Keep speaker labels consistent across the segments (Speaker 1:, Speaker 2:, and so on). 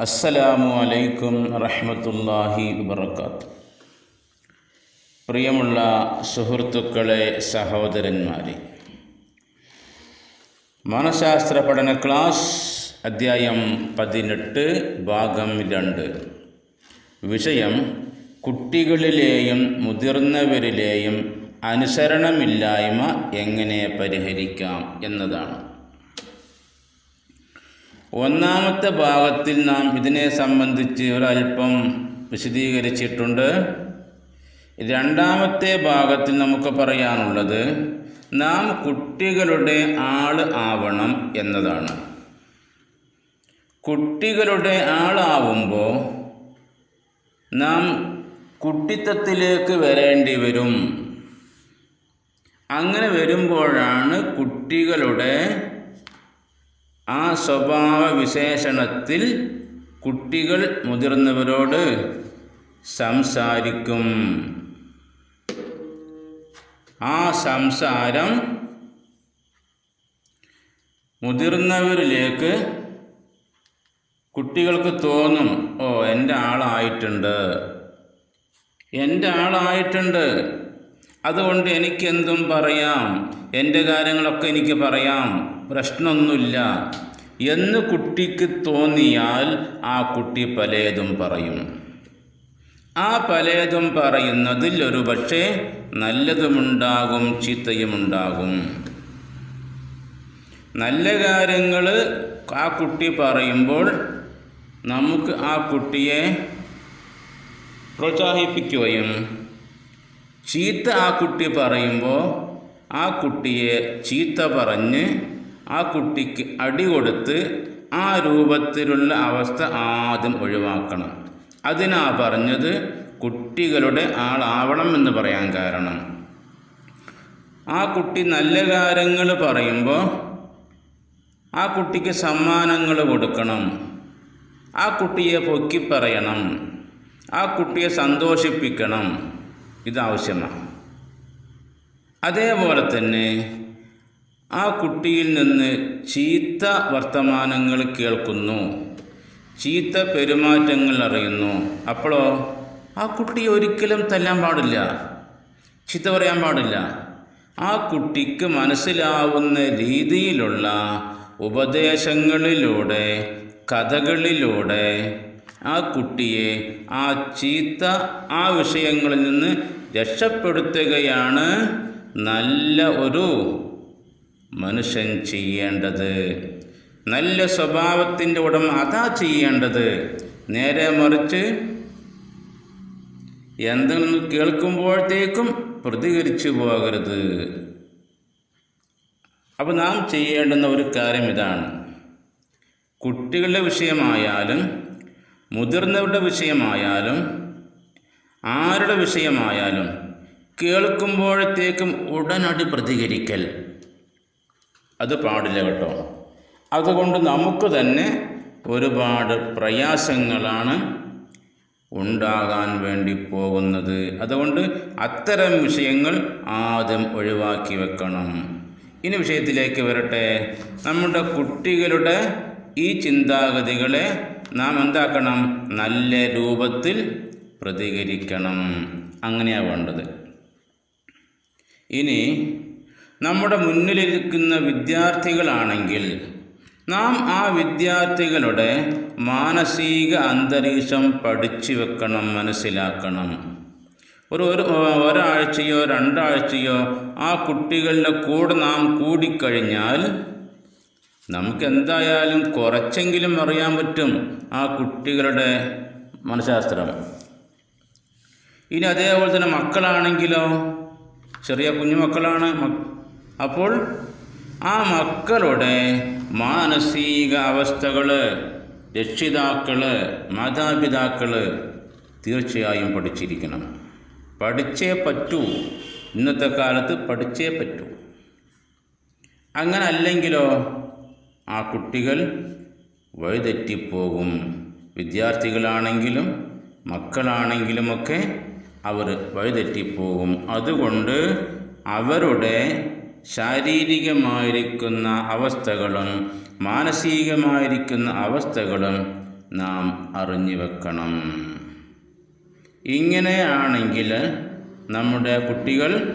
Speaker 1: അസ്സലാമു അലൈക്കും റഹ്മത്തുല്ലാഹി വബർക്കാത്ത് പ്രിയമുള്ള സുഹൃത്തുക്കളെ സഹോദരന്മാരെ മനഃശാസ്ത്ര പഠന ക്ലാസ് അധ്യായം പതിനെട്ട് ഭാഗം രണ്ട്. വിഷയം കുട്ടികളിലെയും മുതിർന്നവരിലെയും അനുസരണമില്ലായ്മ എങ്ങനെ പരിഹരിക്കാം എന്നതാണ്. ഒന്നാമത്തെ ഭാഗത്തിൽ നാം ഇതിനെ സംബന്ധിച്ച് ഒരല്പം വിശദീകരിച്ചിട്ടുണ്ട്. രണ്ടാമത്തെ ഭാഗത്തിൽ നമുക്ക് പറയാനുള്ളത് നാം കുട്ടികളുടെ ആൾ ആവണം എന്നതാണ്. കുട്ടികളുടെ ആളാവുമ്പോൾ നാം കുട്ടിത്തത്തിലേക്ക് വരേണ്ടി വരും. അങ്ങനെ വരുമ്പോഴാണ് കുട്ടികളുടെ ആ സ്വഭാവ വിശേഷണത്തിൽ കുട്ടികൾ മുതിർന്നവരോട് സംസാരിക്കും. ആ സംസാരം മുതിർന്നവരിലേക്ക് കുട്ടികൾക്ക് തോന്നും ഓ എന്റെ ആളായിട്ടുണ്ട്. എന്റെ ആളായിട്ടുണ്ട്. അതുകൊണ്ട് എനിക്കെന്തും പറയാം. എന്റെ കാര്യങ്ങളൊക്കെ എനിക്ക് പറയാം. പ്രശ്നമൊന്നുമില്ല. എന്ന് കുട്ടിക്ക് തോന്നിയാൽ ആ കുട്ടി പലതും പറയും. ആ പലതും പറയുന്നതിൽ ഒരു പക്ഷേ നല്ലതുമുണ്ടാകും ചീത്തയുമുണ്ടാകും. നല്ല കാര്യങ്ങൾ ആ കുട്ടി പറയുമ്പോൾ നമുക്ക് ആ കുട്ടിയെ പ്രോത്സാഹിപ്പിക്കുകയും ചീത്ത ആ കുട്ടി പറയുമ്പോൾ ആ കുട്ടിയെ ചീത്ത പറഞ്ഞ് ആ കുട്ടിക്ക് അടി കൊടുത്ത് ആ രൂപത്തിലുള്ള അവസ്ഥ ആദ്യം ഒഴിവാക്കണം. അതിനാ പറഞ്ഞത് കുട്ടികളുടെ ആളാവണം എന്ന് പറയാൻ കാരണം. ആ കുട്ടി നല്ല കാര്യങ്ങൾ പറയുമ്പോൾ ആ കുട്ടിക്ക് സമ്മാനങ്ങൾ കൊടുക്കണം. ആ കുട്ടിയെ പൊക്കി പറയണം. ആ കുട്ടിയെ സന്തോഷിപ്പിക്കണം. ഇതാവശ്യമാണ്. അതേപോലെ തന്നെ ആ കുട്ടിയിൽ നിന്ന് ചീത്ത വർത്തമാനങ്ങൾ കേൾക്കുന്നു. ചീത്ത പെരുമാറ്റങ്ങൾ അറിയുന്നു. അപ്പോഴോ ആ കുട്ടിയെ ഒരിക്കലും തല്ലാൻ പാടില്ല ചീത്ത പറയാൻ പാടില്ല. ആ കുട്ടിക്ക് മനസ്സിലാവുന്ന രീതിയിലുള്ള ഉപദേശങ്ങളിലൂടെ കഥകളിലൂടെ ആ കുട്ടിയെ ആ ചീത്ത ആ വിഷയങ്ങളിൽ നിന്ന് രക്ഷപ്പെടുത്തുകയാണ് നല്ല ഒരു മനുഷ്യൻ ചെയ്യേണ്ടത്. നല്ല സ്വഭാവത്തിന്റെ ഉടമ അതാ ചെയ്യേണ്ടത്. നേരെ മറിച്ച് എന്തെങ്കിലും കേൾക്കുമ്പോഴത്തേക്കും പ്രതികരിച്ചു പോകരുത്. അപ്പോൾ നാം ചെയ്യേണ്ടുന്ന ഒരു കാര്യം ഇതാണ്. കുട്ടികളുടെ വിഷയമായാലും മുതിർന്നവരുടെ വിഷയമായാലും ആരുടെ വിഷയമായാലും കേൾക്കുമ്പോഴത്തേക്കും ഉടനടി പ്രതികരിക്കൽ. അത് പാടില്ല കേട്ടോ. അതുകൊണ്ട് നമുക്ക് തന്നെ ഒരുപാട് പ്രയാസങ്ങളാണ് ഉണ്ടാകാൻ വേണ്ടി പോകുന്നത്. അതുകൊണ്ട് അത്തരം വിഷയങ്ങൾ ആദ്യം ഒഴിവാക്കി വെക്കണം. ഇനി വിഷയത്തിലേക്ക് വരട്ടെ. നമ്മുടെ കുട്ടികളുടെ ഈ ചിന്താഗതികളെ നാം എന്താക്കണം നല്ല രൂപത്തിൽ പ്രതികരിക്കണം. അങ്ങനെയാണ് വേണ്ടത്. ഇനി നമ്മുടെ മുന്നിലിരിക്കുന്ന വിദ്യാർത്ഥികളാണെങ്കിൽ നാം ആ വിദ്യാർത്ഥികളുടെ മാനസിക അന്തരീക്ഷം പഠിച്ചു വെക്കണം മനസ്സിലാക്കണം. ഒരു ഒരു ഒരാഴ്ചയോ രണ്ടാഴ്ചയോ ആ കുട്ടികളുടെ കൂടെ നാം കൂടിക്കഴിഞ്ഞാൽ നമുക്ക് എന്തായാലും കുറച്ചെങ്കിലും അറിയാൻ പറ്റും ആ കുട്ടികളുടെ മനഃശാസ്ത്രം. ഇനി അതേപോലെ തന്നെ മക്കളാണെങ്കിലോ ചെറിയ കുഞ്ഞുമക്കളാണ് അപ്പോൾ ആ മക്കളുടെ മാനസിക അവസ്ഥകൾ രക്ഷിതാക്കൾ മാതാപിതാക്കൾ തീർച്ചയായും പഠിച്ചിരിക്കണം. പഠിച്ചേ പറ്റൂ. ഇന്നത്തെ കാലത്ത് പഠിച്ചേ പറ്റൂ. അങ്ങനെ അല്ലെങ്കിലോ ആ കുട്ടികൾ വഴിതെറ്റിപ്പോകും. വിദ്യാർത്ഥികളാണെങ്കിലും മക്കളാണെങ്കിലുമൊക്കെ അവർ വഴിതെറ്റിപ്പോകും. അതുകൊണ്ട് അവരുടെ ശാരീരികമായിരിക്കുന്ന അവസ്ഥകളും മാനസികമായിരിക്കുന്ന അവസ്ഥകളും നാം അറിഞ്ഞു വെക്കണം. ഇങ്ങനെയാണെങ്കിൽ നമ്മുടെ കുട്ടികൾ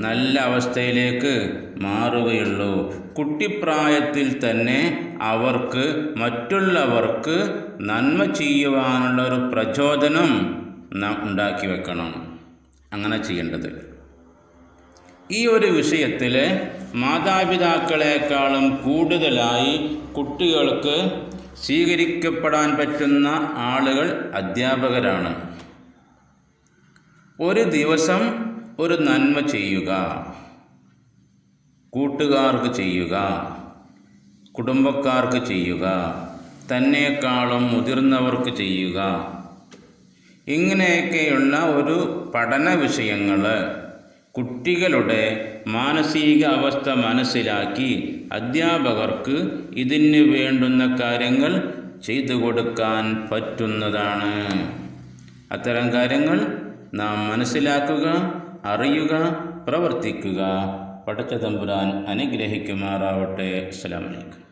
Speaker 1: നല്ല അവസ്ഥയിലേക്ക് മാറുകയുള്ളൂ. കുട്ടിപ്രായത്തിൽ തന്നെ അവർക്ക് മറ്റുള്ളവർക്ക് നന്മ ചെയ്യുവാനുള്ള ഒരു പ്രചോദനം നാം ഉണ്ടാക്കി വെക്കണം. അങ്ങനെ ചെയ്യേണ്ടത്. ഈ ഒരു വിഷയത്തിൽ മാതാപിതാക്കളെക്കാളും കൂടുതലായി കുട്ടികൾക്ക് സ്വീകരിക്കപ്പെടാൻ പറ്റുന്ന ആളുകൾ അധ്യാപകരാണ്. ഒരു ദിവസം ഒരു നന്മ ചെയ്യുക. കൂട്ടുകാർക്ക് ചെയ്യുക കുടുംബക്കാർക്ക് ചെയ്യുക തന്നെക്കാളും മുതിർന്നവർക്ക് ചെയ്യുക. ഇങ്ങനെയൊക്കെയുള്ള ഒരു പഠന വിഷയങ്ങൾ കുട്ടികളുടെ മാനസിക അവസ്ഥ മനസ്സിലാക്കി അധ്യാപകർക്ക് ഇതിന് വേണ്ടുന്ന കാര്യങ്ങൾ ചെയ്തു കൊടുക്കാൻ പറ്റുന്നതാണ്. അത്തരം കാര്യങ്ങൾ നാം മനസ്സിലാക്കുക അറിയുക പ്രവർത്തിക്കുക. പടച്ച തമ്പുരാൻ അനുഗ്രഹിക്കുമാറാവട്ടെ. അസ്സലാമലൈക്കും